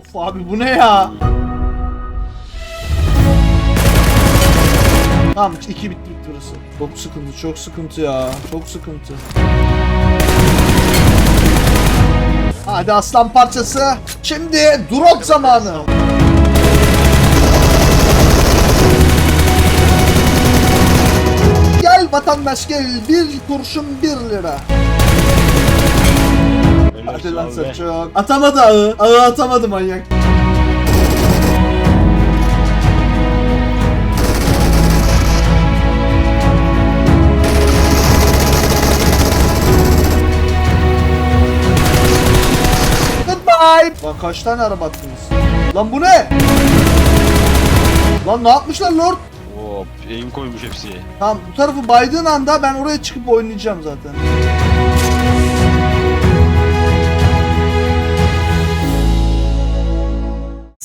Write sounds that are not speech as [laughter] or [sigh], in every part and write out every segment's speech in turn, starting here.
Of abi bu ne ya? Tamam iki bitti bitti burası. Çok sıkıntı çok sıkıntı ya. Çok sıkıntı. Hadi aslan parçası. Şimdi drop zamanı. Gel vatandaş gel. Bir kurşun bir lira. Hadi lan çok. Atamadı ağı. Ağı atamadı manyak. Goodbye. Lan kaç tane araba attınız? Lan bu ne? Lan ne yapmışlar Lord? Hop, eğim koymuş hepsi. Tamam bu tarafı baydığın anda ben oraya çıkıp oynayacağım zaten.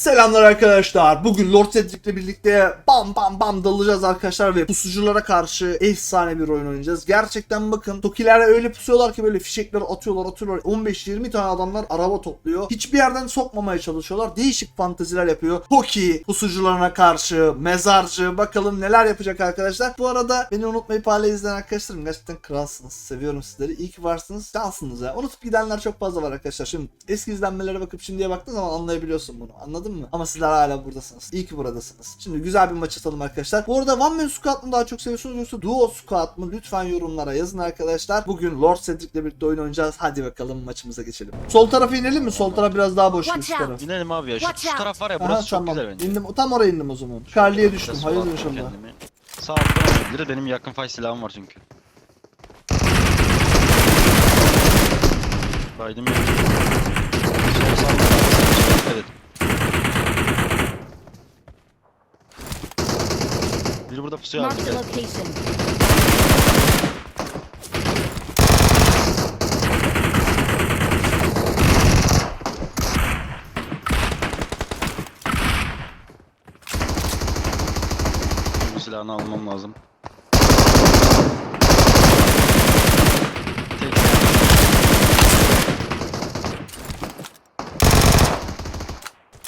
Selamlar arkadaşlar. Bugün Lord Cedric'le birlikte bam bam bam dalacağız arkadaşlar ve pusuculara karşı efsane bir oyun oynayacağız. Gerçekten bakın Tokiler öyle pusuyorlar ki böyle fişekleri atıyorlar atıyorlar. 15-20 tane adamlar araba topluyor. Hiçbir yerden sokmamaya çalışıyorlar. Değişik fanteziler yapıyor. Toki pusucularına karşı mezarcı bakalım neler yapacak arkadaşlar. Bu arada beni unutmayıp hala izleyen arkadaşlarım gerçekten kralsınız. Seviyorum sizleri. İyi ki varsınız. Cansınız ya. Unutup gidenler çok fazla var arkadaşlar. Şimdi eski izlenmelere bakıp şimdiye baktığın zaman anlayabiliyorsun bunu. Anladın mı? Ama sizler hala buradasınız. İyi ki buradasınız. Şimdi güzel bir maç atalım arkadaşlar. Bu arada One Man Squad mı daha çok seviyorsunuz yoksa Duo Squad mı? Lütfen yorumlara yazın arkadaşlar. Bugün Lord Cedric'le birlikte oyun oynayacağız. Hadi bakalım maçımıza geçelim. Sol tarafa inelim mi? Sol taraf biraz daha boş Watch taraf. İnelim abi ya. Şu, Watch şu out. taraf var ya Aha, burası çok tamam. güzel bence. İndim, tam oraya indim o zaman. Charlie'ye düştüm. Hayırdır sola inşallah. kendimi. Sağ alttan olabilir. Benim yakın fay silahım var çünkü. Baydım ya. Sol sağ. Dikkat et. Biri burada pusuya location. Bu silahını almam lazım.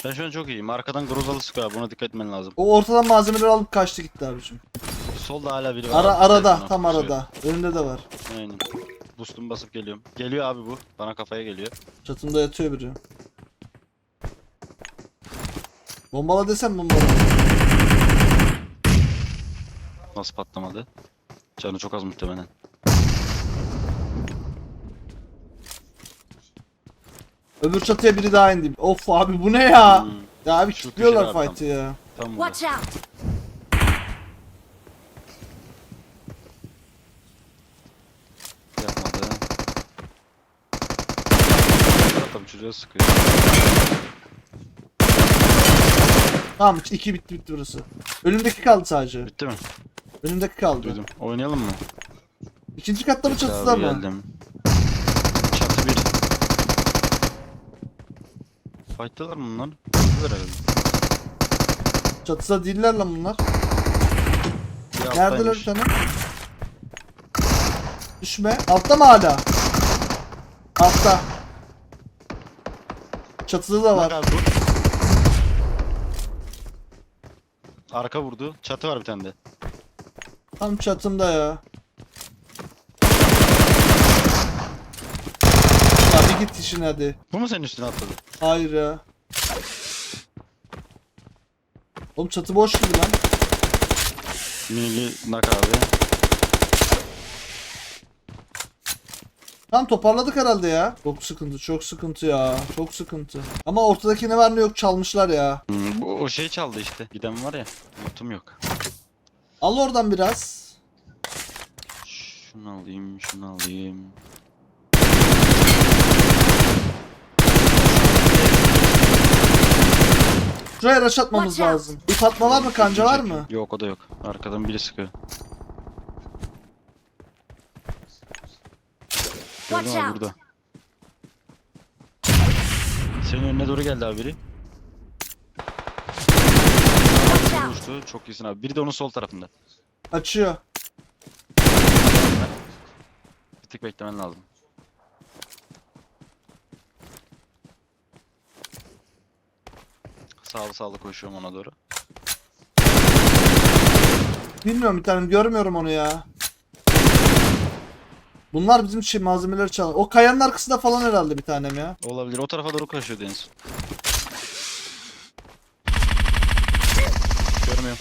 Ben şu an çok iyiyim. Arkadan Grozalı sıkıyor abi. Buna dikkat etmen lazım. O ortadan malzemeleri alıp kaçtı gitti abicim. Solda hala biri var. Ara abi. arada, Telefona tam pusuyor. arada. Önünde de var. Aynen. Boost'umu basıp geliyorum. Geliyor abi bu. Bana kafaya geliyor. Çatımda yatıyor biri. Bombala desem bombala. Nasıl patlamadı? Canı çok az muhtemelen. Öbür çatıya biri daha indi. Of abi bu ne ya? Hmm, Ya abi kilitliyorlar abi fight'ı ya. tam. Watch out! Yapmadı. Tabii çocuğa sıkıyor. Tamam iki bitti bitti burası. Önümdeki kaldı sadece. Bitti mi? Önümdeki kaldı. Duydum. Oynayalım mı? İkinci katta mı çatıda mı? Geldim. Çatı bir. Fight'talar mı bunlar? Fight'talar herhalde. Çatıda değiller lan bunlar. Bir Neredeler alttaymış. Düşme. Altta mı hala? Altta. Çatıda da Bak var. abi bu. Arka vurdu. Çatı var bir tane de. Tam çatımda ya. Bir git işine hadi. Bu mu senin üstüne atladı? Hayır ya. Oğlum çatı boş gibi lan. Minili nak abi. Tamam toparladık herhalde ya. Çok sıkıntı, çok sıkıntı ya. Çok sıkıntı. Ama ortadaki ne var ne yok çalmışlar ya. Hmm, bu o şey çaldı işte. Giden var ya. Notum yok. Al oradan biraz. Şunu alayım, şunu alayım. Şuraya rush atmamız Watch out. lazım. İp atma var mı? Kanca var mı? Yok o da yok. Arkadan biri sıkıyor. Watch out. burada. Senin önüne doğru geldi abi biri. Watch out! Uçtu. Çok iyisin abi. Biri de onun sol tarafında. Açıyor. Bir tık beklemen lazım. Sağlı sağlı koşuyorum ona doğru. Bilmiyorum bir tanem görmüyorum onu ya. Bunlar bizim şey malzemeleri çalan. O kayanın arkasında falan herhalde bir tanem ya. Olabilir. O tarafa doğru koşuyor Deniz. Görmüyorum.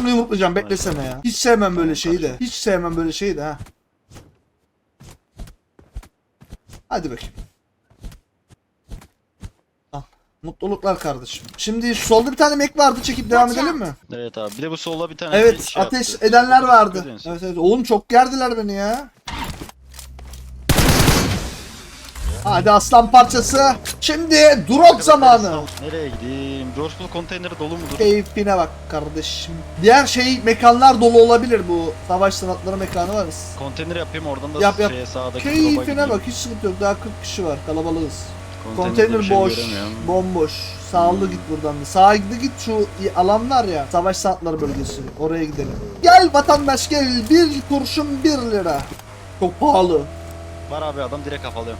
Bunu yumruklayacağım beklesene ya. Hiç sevmem böyle şeyi de. Hiç sevmem böyle şeyi de ha. Hadi bakayım. Mutluluklar kardeşim. Şimdi solda bir tane mek vardı çekip devam edelim mi? Evet abi. Bir de bu solda bir tane Evet şey ateş yaptı. edenler vardı. Evet evet. Oğlum çok gerdiler beni ya. Hadi aslan parçası. Şimdi drop zamanı. Nereye gideyim? Bull konteyneri dolu mudur? Keyfine bak kardeşim. Diğer şey mekanlar dolu olabilir bu. Savaş sanatları mekanı var. Konteyner yapayım oradan da Yap, yap. şeye sağdaki Keyfine bak hiç sıkıntı yok. Daha 40 kişi var. Kalabalığız. Konteyner şey boş. Bomboş. Sağlı git buradan. da. Sağa git şu alan var ya. Savaş sanatları bölgesi. Oraya gidelim. Gel vatandaş gel. Bir kurşun bir lira. Çok pahalı. Var abi adam direkt kafalıyor.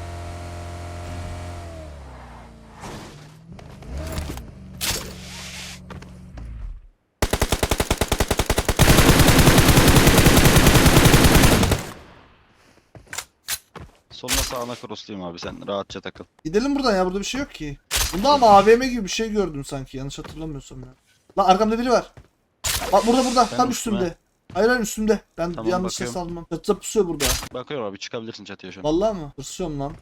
Soluna sağına crossluyum abi sen rahatça takıl. Gidelim buradan ya. Burada bir şey yok ki. Bunda ama AVM gibi bir şey gördüm sanki. Yanlış hatırlamıyorsam ya. Lan arkamda biri var. Bak burada burada. Ben Tam üstüme. üstümde. Hayır hayır üstümde. Ben Tamam, yanlış ses bakıyorum. almam. Çatıda pusuyor burada. Bakıyorum abi çıkabilirsin çatıya şu an. Vallahi mı? Hırsıyorum lan.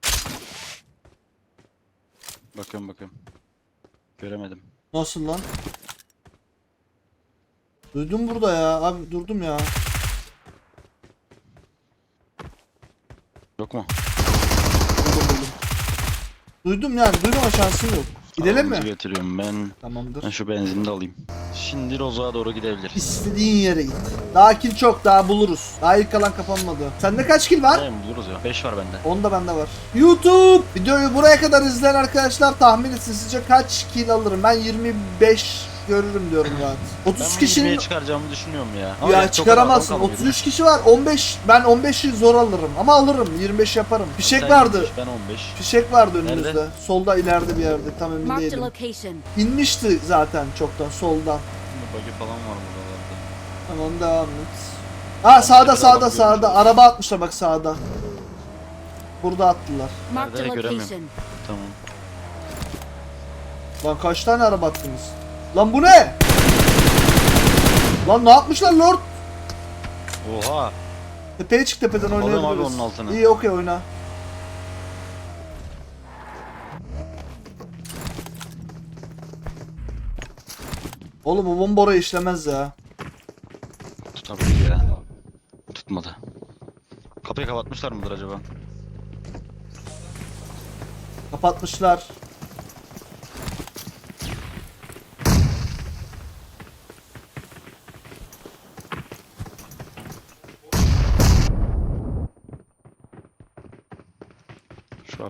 Bakıyorum bakıyorum. Göremedim. Nasıl lan? Duydum burada ya. Abi durdum ya. Yok mu? Duydum yani. Duymama şansım yok. Gidelim Arabamızı mi? Götürüyorum ben. Ben Tamamdır. şu benzinini de alayım. Şimdi Roza'ya doğru gidebiliriz. İstediğin yere git. Daha kill çok daha buluruz. Daha ilk kalan kapanmadı. Sende kaç kill var? Ne buluruz ya? 5 var bende. 10 da bende var. YouTube! Videoyu buraya kadar izleyen arkadaşlar tahmin etsin sizce kaç kill alırım? Ben 25 görürüm diyorum rahat. 30 Ben kişinin 20'ye çıkaracağımı düşünüyorum ya. Ama ya çıkaramazsın. adam kalmadı. 33 kişi var. 15 ben 15'i zor alırım ama alırım. 25 yaparım. Fişek Sen vardı. 25, Ben 15. Fişek vardı Nerede? önümüzde. Solda ileride bir yerde. Tam emin değilim. İnmişti zaten çoktan soldan. Buggy falan var buralarda. Tamam devam et. Ha sağda sağda sağda. Araba atmışlar bak sağda. Burada attılar. Nerede? Göremiyorum. Tamam. Lan kaç tane araba attınız? Lan bu ne? Lan ne yapmışlar Lord? Oha. Tepeye çık tepeden Alıyorum oynayabiliriz. abi onun altına. İyi okey oyna. Oğlum bu bomba oraya işlemez ya. Tutabilir ya. Tutmadı. Kapıyı kapatmışlar mıdır acaba? Kapatmışlar.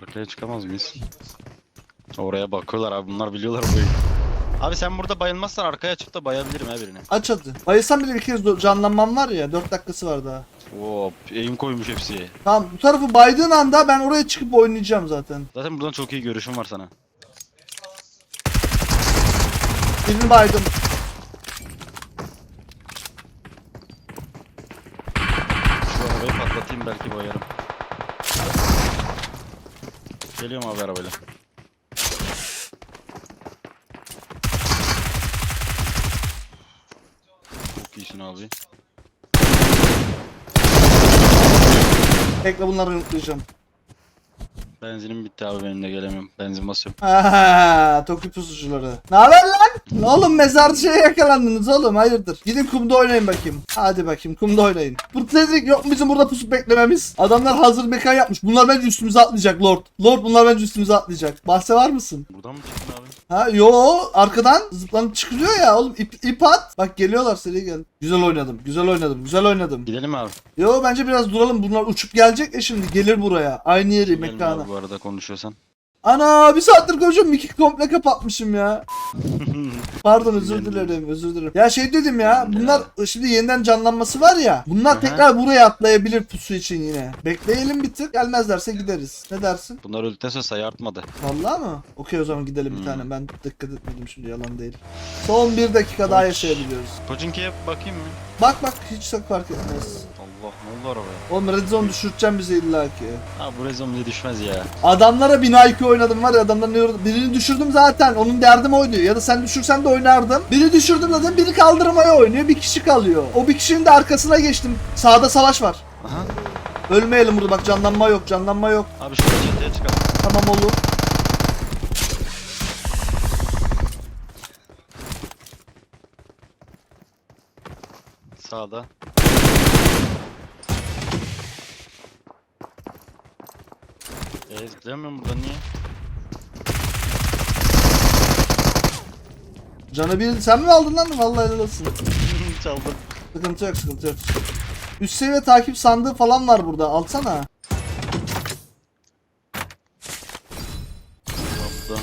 Arkaya çıkamaz mıyız? Oraya bakıyorlar abi bunlar biliyorlar bu oyunu. Abi sen burada bayılmazsan arkaya çık da bayabilirim ha birini. Aç hadi. Bayılsam bile bir kez canlanmam var ya 4 dakikası var daha. Hop eğim koymuş hepsi. Tamam bu tarafı baydığın anda ben oraya çıkıp oynayacağım zaten. Zaten buradan çok iyi görüşüm var sana. Birini baydım. Şu arabayı patlatayım belki bayarım. Geliyorum abi arabayla. Çok iyisin abi. Tekrar bunları yumruklayacağım. Benzinim bitti abi benim de gelemiyorum. Benzin basıyorum. [laughs] Ha, Toki pusucuları. Ne haber lan? Oğlum mezarcıya yakalandınız oğlum hayırdır? Gidin kumda oynayın bakayım. Hadi bakayım kumda oynayın. Bu dedik yok bizim burada pusup beklememiz? Adamlar hazır mekan yapmış. Bunlar bence üstümüze atlayacak Lord. Lord bunlar bence üstümüze atlayacak. Bahse var mısın? Buradan mı çıktın abi? Ha yo arkadan zıplanıp çıkılıyor ya oğlum ip, ip at. Bak geliyorlar seri gel. Güzel oynadım. Güzel oynadım. Güzel oynadım. Gidelim abi? Yo bence biraz duralım. Bunlar uçup gelecek ya şimdi gelir buraya. Aynı yeri Gidelim mekana. abi bu arada konuşuyorsan. Ana bir saattir konuşuyorum Miki komple kapatmışım ya. [laughs] Pardon özür dilerim özür dilerim. Ya şey dedim ya bunlar şimdi yeniden canlanması var ya. Bunlar Aha. tekrar buraya atlayabilir pusu için yine. Bekleyelim bir tık gelmezlerse gideriz. Ne dersin? Bunlar öldükten sonra sayı artmadı. Vallahi mı? Okey o zaman gidelim bir Hmm. tane. Ben dikkat etmedim şimdi yalan değil. Son bir dakika daha yaşayabiliyoruz. Pochinki'ye bakayım mı? Bak bak hiç çok fark etmez. Oldu arabaya? Oğlum Red Zone düşürteceğim bizi illaki. Ha bu rezon bile düşmez ya. Adamlara 1000 IQ oynadım var ya adamlar ne yoruldu. Birini düşürdüm zaten onun derdim oydu. Ya da sen düşürsen de oynardım. Biri düşürdüm zaten biri kaldırmaya oynuyor. Bir kişi kalıyor. O bir kişinin de arkasına geçtim. Sağda savaş var. Aha. Ölmeyelim burada bak canlanma yok canlanma yok. Abi şurada çatıya çıkalım. Tamam olur. Sağda. Eee zıplayamıyorum buradan niye? Canı bir sen mi aldın lan? Vallahi helal olsun. [laughs] Çaldım. Sıkıntı yok sıkıntı yok. Üst seviye takip sandığı falan var burada. Alsana. Burada.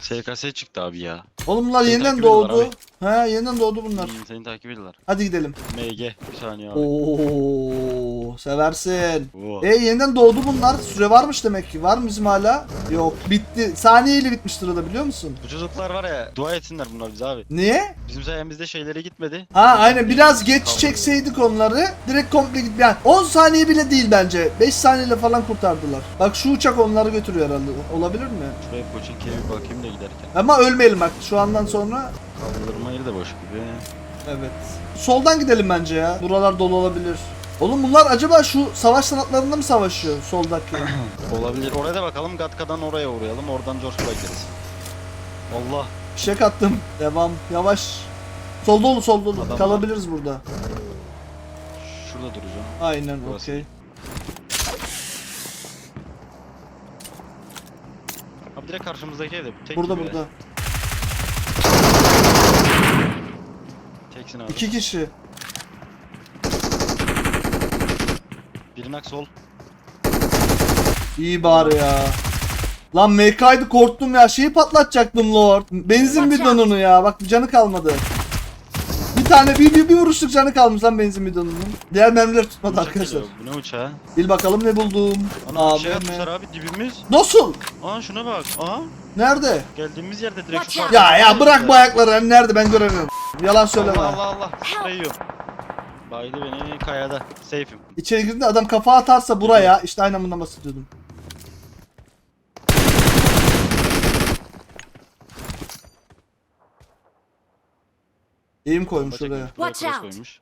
SKS çıktı abi ya. Oğlum bunlar Seni yeniden takip ediyorlar doğdu. He yeniden doğdu bunlar. Hmm, seni takip ediyorlar. Hadi gidelim. MG. Bir saniye abi. Oo seversin. Oo. E yeniden doğdu bunlar. Süre varmış demek ki. Var mı bizim hala? Yok. Bitti. Saniyeyle bitmiştir o da biliyor musun? Bu çocuklar var ya dua etsinler bunlar bize abi. Niye? Bizim sayemizde şeylere gitmedi. Ha aynen biraz geç çekseydik onları direkt komple git. Yani 10 saniye bile değil bence. 5 saniyeyle falan kurtardılar. Bak şu uçak onları götürüyor herhalde. Olabilir mi? Şuraya Pochinki'ye bir bakayım da giderken. Ama ölmeyelim bak şu andan sonra. Kaldırma yeri de boş gibi. Evet. Soldan gidelim bence ya. Buralar dolu olabilir. Oğlum bunlar acaba şu savaş sanatlarında mı savaşıyor soldaki? [clears throat] Olabilir. Oraya da bakalım. Gatka'dan oraya uğrayalım. Oradan Coşkul'a gideriz. Allah. Fişek attım. Devam. Yavaş. Sol dolu sol dolu. Adam var. Kalabiliriz burada. Şurada duracağım. Aynen Burası. okey. Abi direkt karşımızdaki evde. Tek Burada gibi. burada. Teksin abi. İki kişi. Birinak sol. İyi bari ya. Lan MK'ydı korktum ya. Şeyi patlatacaktım Lord. Benzin bidonunu ya. Bak canı kalmadı. Bir tane bir, bir, bir vuruşluk canı kalmış lan benzin bidonunun. Diğer mermiler tutmadı Uçak arkadaşlar. geliyor. Bu ne uçağı? Bil bakalım ne buldum. Ana Abi şey atmışlar abi dibimiz. Nasıl? Aa şuna bak. Aha. Nerede? Geldiğimiz yerde direkt şu. Ya ya bırak bu ayakları. Hani nerede ben göremiyorum. Yalan söyleme. Allah Allah Allah. Sprey yiyor. Baydı beni kayada. Safe'im. İçeri girdiğinde adam kafa atarsa buraya işte aynen bundan bahsediyordum. Eğim koymuş Bomba oraya. Watch out. koymuş.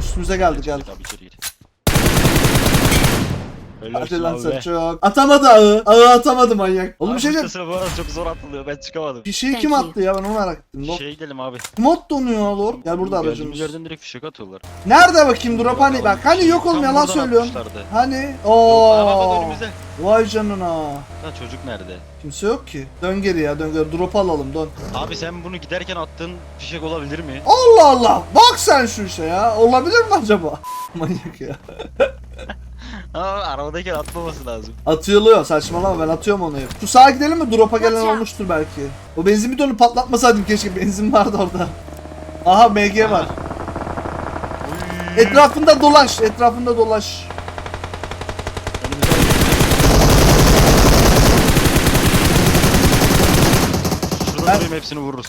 Üstümüze geldi geldi. Abi içeri gir. Hadi lan sen çok. Atamadı ağı. Ağı atamadı manyak. Oğlum bir şey bu arada çok zor atılıyor. Ben çıkamadım. Fişeği Thank kim attı ya ben onu merak ettim. Lord. Şeye gidelim abi. Mod donuyor Lord. Gel burada aracımız. yerden direkt fişek atıyorlar. Nerede bakayım drop hani bak hani yok oğlum Tam yalan buradan söylüyorsun. atmışlardı. Hani? Yok, araba da Oo. önümüzde. Vay canına. Lan çocuk nerede? Kimse yok ki. Dön geri ya dön geri. Drop alalım dön. Abi sen bunu giderken attığın fişek olabilir mi? Allah Allah. Bak sen şu işe ya. Olabilir mi acaba? [laughs] Manyak ya. [laughs] Aa arabadayken atmaması lazım. Atılıyor saçmalama ben atıyorum onu. Şu sağa gidelim mi? Drop'a gelen out. olmuştur belki. O benzin bidonu patlatmasaydım keşke. Benzin vardı orada. Aha MG var. Etrafında dolaş. Etrafında dolaş. Şurada Ben- durayım hepsini vururuz.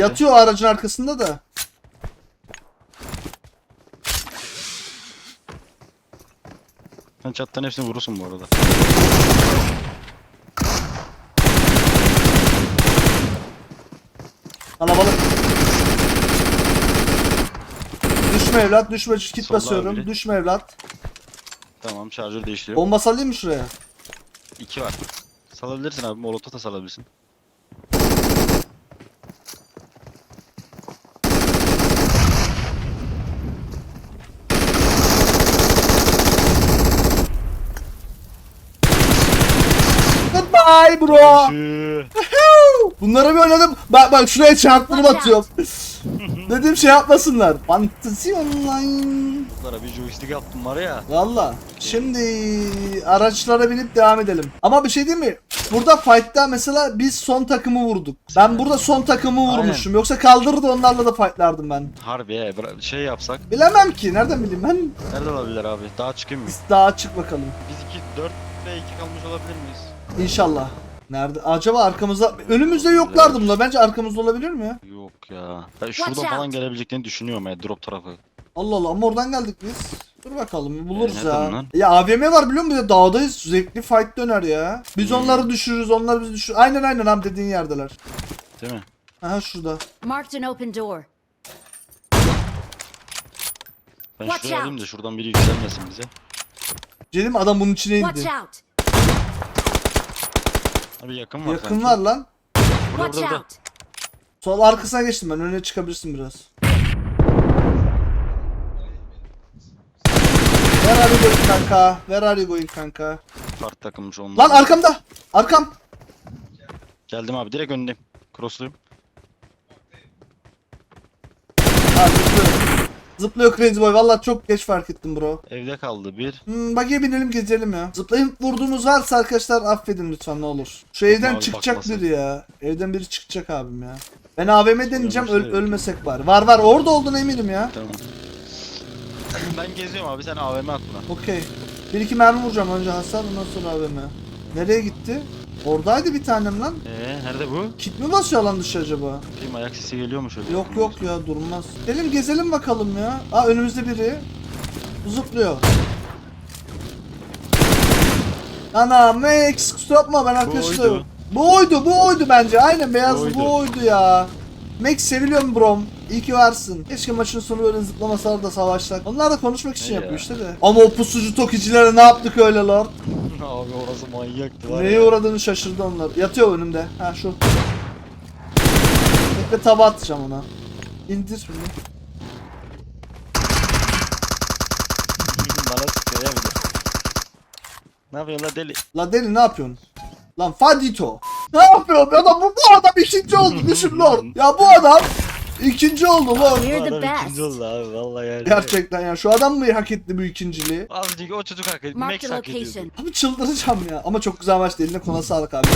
Yatıyor aracın arkasında da. Sen çattan hepsini vurursun bu arada. Kalabalık. Düşme evlat, düşme kit Solda basıyorum. biri. Düşme evlat. Tamam şarjör değiştiriyor. Bomba salayım mı şuraya? İki var. Salabilirsin abi. Molotov da salabilirsin. Goodbye bro. Şu. Bunlara bir oynadım. Bak bak şuraya çarptırıp atıyorum. [laughs] Dedim şey yapmasınlar. Fantezi online. Bunlara bir joystick yaptım var ya. Valla. Şimdi araçlara binip devam edelim. Ama bir şey değil mi? Burada fight'ta mesela biz son takımı vurduk. Ben burada son takımı Aynen. vurmuşum. Yoksa kaldırırdı onlarla da fightlardım ben. Harbi ya bıra- şey yapsak. Bilemem ki. Nereden bileyim ben? Nerede olabilir abi? Daha çıkayım mı? Biz daha çık bakalım. Biz 2 4 ve 2 kalmış olabilir miyiz? İnşallah. Nerede? Acaba arkamızda... Önümüzde yoklardı bunlar. Bence arkamızda olabilir mi? Yok ya. Ben Watch şuradan falan out. gelebileceklerini düşünüyorum ya drop tarafı. Allah Allah ama oradan geldik biz. Dur bakalım buluruz nerede ya. Ya AVM var biliyor musun? Bir de dağdayız. Zevkli fight döner ya. Biz Hmm. onları düşürürüz. Onlar bizi düşürür. Aynen aynen abi dediğin yerdeler. Değil mi? Aha şurada. Marked an open door. Ben Watch şuraya out. alayım da şuradan biri yükselmesin bize. Celim adam bunun içine Watch indi. out! Abi yakın var Yakın sanki. var lan. Watch burada. out! Sol arkasına geçtim ben. Önüne çıkabilirsin biraz. Where are you going kanka? Where are you going kanka? Farklı takılmış onlar. Lan arkamda. Arkam. Geldim abi direkt önündeyim. Crossluyum. Ha zıplıyor. Zıplıyor Crazy Boy. Valla çok geç fark ettim bro. Evde kaldı bir. Hmm, bagiye binelim gezelim ya. Zıplayıp vurduğumuz varsa arkadaşlar affedin lütfen ne olur. Şu evden abi, çıkacak bakmasın. biri ya. Evden biri çıkacak abim ya. Ben AVM deneyeceğim öl- ölmesek bari. Var var orada olduğuna eminim ya. Tamam. [laughs] ben geziyorum abi sen AVM at buna. Okey. Bir iki mermi vuracağım önce hasar ondan sonra AVM. Nereye gitti? Oradaydı bir tanem lan. Eee nerede bu? Kit mi basıyor lan dışı acaba? Film ayak sesi geliyor mu şöyle? Yok yok ya durmaz. Gelin gezelim bakalım ya. Aa önümüzde biri. Bu zıplıyor. Ana Max kusura bakma ben arkadaşlar. oydu. Bu oydu bu oydu bence aynen beyaz oydu. bu oydu ya. Max seviliyorum brom. İyi ki varsın. Keşke maçın sonu böyle zıplamasalar da savaşsak. Onlar da konuşmak için yapıyor ya? işte de. Ama o pusucu tokicilere ne yaptık öyle lord? [laughs] abi orası manyaktı var Neye ya. uğradığını şaşırdı onlar. Yatıyor önümde. Ha şu. Bekle tava atacağım ona. İndir bunu. Bana sıkıyor ya bir de. Ne yapıyorsun la deli? La deli ne yapıyorsun? Lan Fadito. Ne yapıyorsun? Adam bu, bu adam ikinci oldu düşün lord. Ya bu adam ikinci oldu lord. You're the adam best. ikinci oldu abi vallahi yani. Gerçekten ya şu adam mı hak etti bu ikinciliği? Azıcık o çocuk hak ediyor. Marked Max a hak ediyordu. location. Abi çıldıracağım ya. Ama çok güzel maçtı. Eline kona sağlık abi.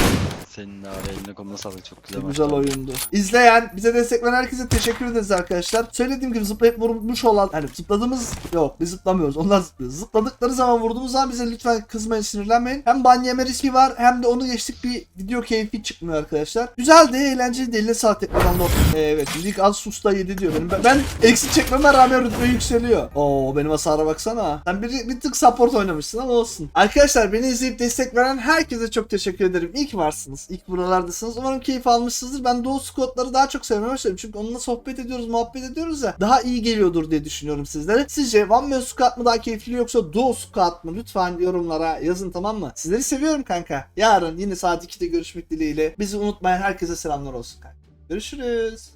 Senin abi eline koluna sağlık çok güzel Güzel maçtı. oyundu. İzleyen, bize destek veren herkese teşekkür ederiz arkadaşlar. Söylediğim gibi zıplayıp vurmuş olan, hani zıpladığımız yok biz zıplamıyoruz onlar zıplıyor. Zıpladıkları zaman vurduğumuz zaman bize lütfen kızmayın sinirlenmeyin. Hem ban yeme riski var hem de onu geçtik bir video keyfi çıkmıyor arkadaşlar. Güzeldi, eğlenceliydi. Eline sağlık tekrardan Lord. Ee, evet, Lig az susta yedi diyor. Benim, ben, ben eksik çekmeme rağmen rütbe yükseliyor. Oo benim hasara baksana. Sen bir, bir tık support oynamışsın ama olsun. Arkadaşlar beni izleyip destek veren herkese çok teşekkür ederim. İyi ki varsınız. İyi ki buralardasınız. Umarım keyif almışsınızdır. Ben Doğu Squad'ları daha çok sevmeye başladım. Çünkü onunla sohbet ediyoruz, muhabbet ediyoruz ya. Daha iyi geliyordur diye düşünüyorum sizlere. Sizce One Man Squad mı daha keyifli yoksa Doğu Squad mı? Lütfen yorumlara yazın tamam mı? Sizleri seviyorum kanka. Yarın yine saat 2'de görüşmek dileğiyle. Bizi unutmayan herkese selamlar olsun kanka. Görüşürüz.